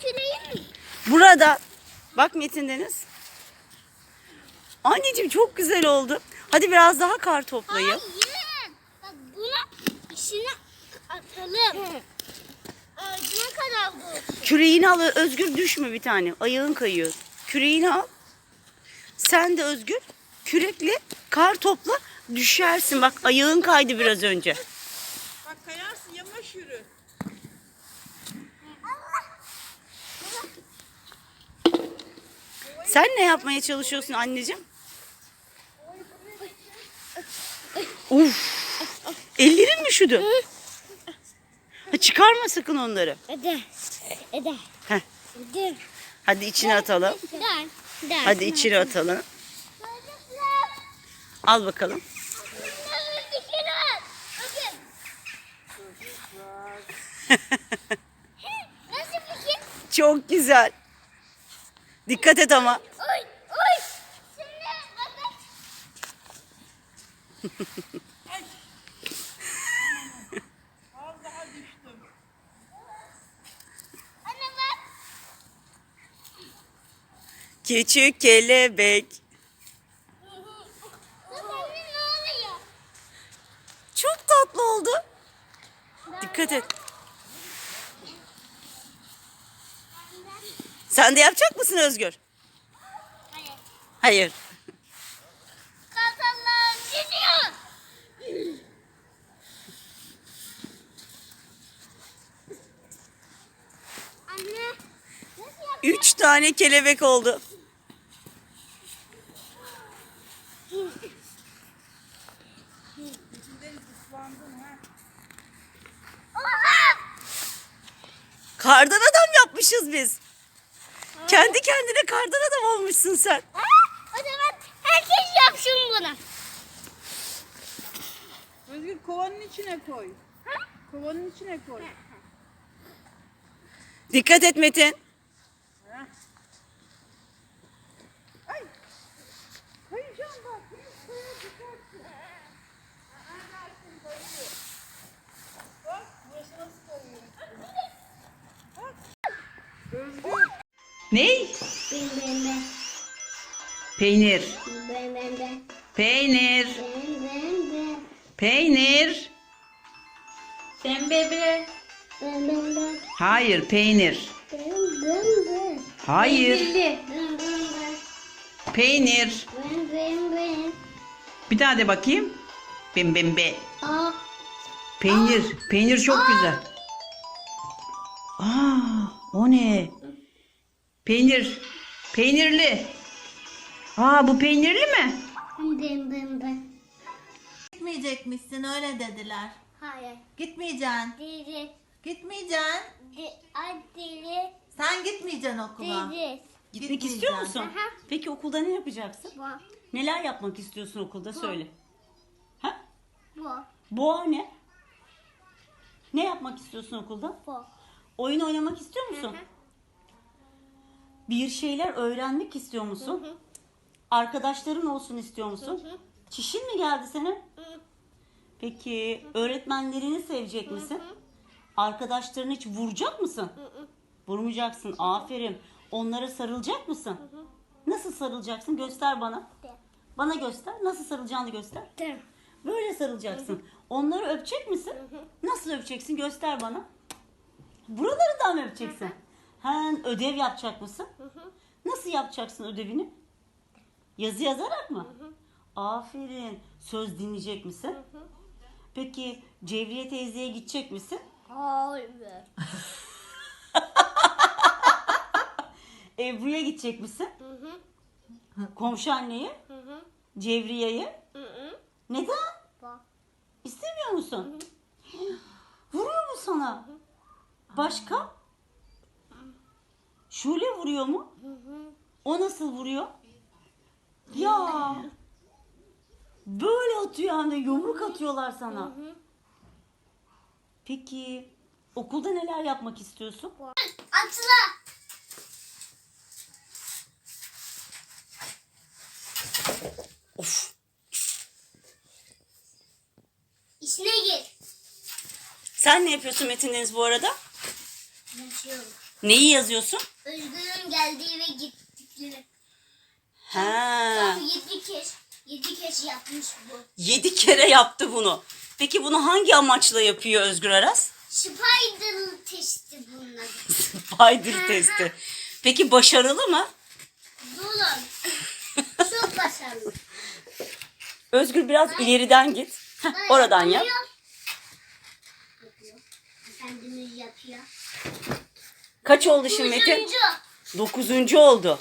küreğim mi? Burada. Bak Metin Deniz. Anneciğim çok güzel oldu. Hadi biraz daha kar toplayın. Hayır. Bak buna içine atalım. Ağzına kadar bu. Küreğini al Özgür düşme bir tane. Ayağın kayıyor. Küreğini al. Sen de Özgür kürekle kar topla düşersin. Bak ayağın kaydı biraz önce. Bak kayarsın yavaş yürü. Sen ne yapmaya çalışıyorsun anneciğim? Uf. Ellerin mi üşüdü? Ha, çıkarma sakın onları. Hadi. Hadi. Heh. Hadi. Hadi içine atalım. Hadi içine atalım. Al bakalım. Çok güzel. Dikkat et ama. Oy oy. Az daha düştüm. Anne bak. Küçük kelebek. Çok tatlı oldu. Dikkat et. Sen de yapacak mısın Özgür? Hayır. Hayır. Kartallar gidiyor. Anne. Üç tane kelebek oldu. Kardan adam yapmışız biz. Kendi kendine kardan adam olmuşsun sen. Ha? O zaman herkes yapsın bunu. Özgür kovanın içine koy. Ha? Kovanın içine koy. Dikkat et Metin. Ha. Ay. Kayacağım bak. Hiç kaya düşersin. Aa, dersin kayıyor. Bak burası nasıl kayıyor. Bak. Özgür. Ney? Ben ben ben. Peynir. Ben ben ben. Peynir. Ben ben ben. Peynir. Ben bebe. Ben ben ben. Hayır peynir. Ben ben ben. Hayır. Ben ben ben. Peynir. Ben ben ben. Bir daha de bakayım. Bim bim be. Aa. Peynir. Peynir çok güzel. Aa, o ne? Peynir. Peynirli. Aa bu peynirli mi? Ben ben ben. Gitmeyecekmişsin öyle dediler. Hayır. Gitmeyeceksin. Diri. Gitmeyeceksin. Di, ay diri. Sen gitmeyeceksin okula. Diri. Gitmek istiyor musun? Aha. Peki okulda ne yapacaksın? Bu. Neler yapmak istiyorsun okulda söyle. Ha? Bu. Boğa ne? Ne yapmak istiyorsun okulda? Bu. Oyun oynamak istiyor musun? Hı. Bir şeyler öğrenmek istiyor musun? Arkadaşların olsun istiyor musun? hı. Çişin mi geldi senin? Hı. Peki öğretmenlerini sevecek misin? Arkadaşlarını hiç vuracak mısın? Vurmayacaksın. Aferin. Onlara sarılacak mısın? Nasıl sarılacaksın? Göster bana. De. Bana göster. Nasıl sarılacağını göster. De. Böyle sarılacaksın. Onları öpecek misin? Nasıl öpeceksin? Göster bana. Buralarından mı öpeceksin? Hen ödev yapacak mısın? Nasıl yapacaksın ödevini? Yazı yazarak mı? Aferin. Söz dinleyecek misin? Peki Cevriye teyzeye gidecek misin? Hayır. Ebru'ya gidecek misin? Hı hı. Komşu anneye? Hı hı. Cevriye'ye? Hı hı. Neden? Bak. İstemiyor musun? Vuruyor mu sana? Başka? Şule vuruyor mu? O nasıl vuruyor? Ya. Böyle atıyor de yumruk atıyorlar sana. Peki okulda neler yapmak istiyorsun? Atla. Of. İçine gir. Sen ne yapıyorsun Metin Deniz bu arada? Yaşıyorum. Neyi yazıyorsun? Özgür'ün geldiği ve gittikleri. Ha. Tam yedi kez, yedi kez yapmış bu. Yedi kere yaptı bunu. Peki bunu hangi amaçla yapıyor Özgür Aras? Spider testi bunlar. Spider testi. Peki başarılı mı? Durun. Çok başarılı. Özgür biraz ileriden git. Heh, oradan yap. Yapıyor. Efendimiz yapıyor. Kaç oldu şimdi Metin? Dokuzuncu oldu.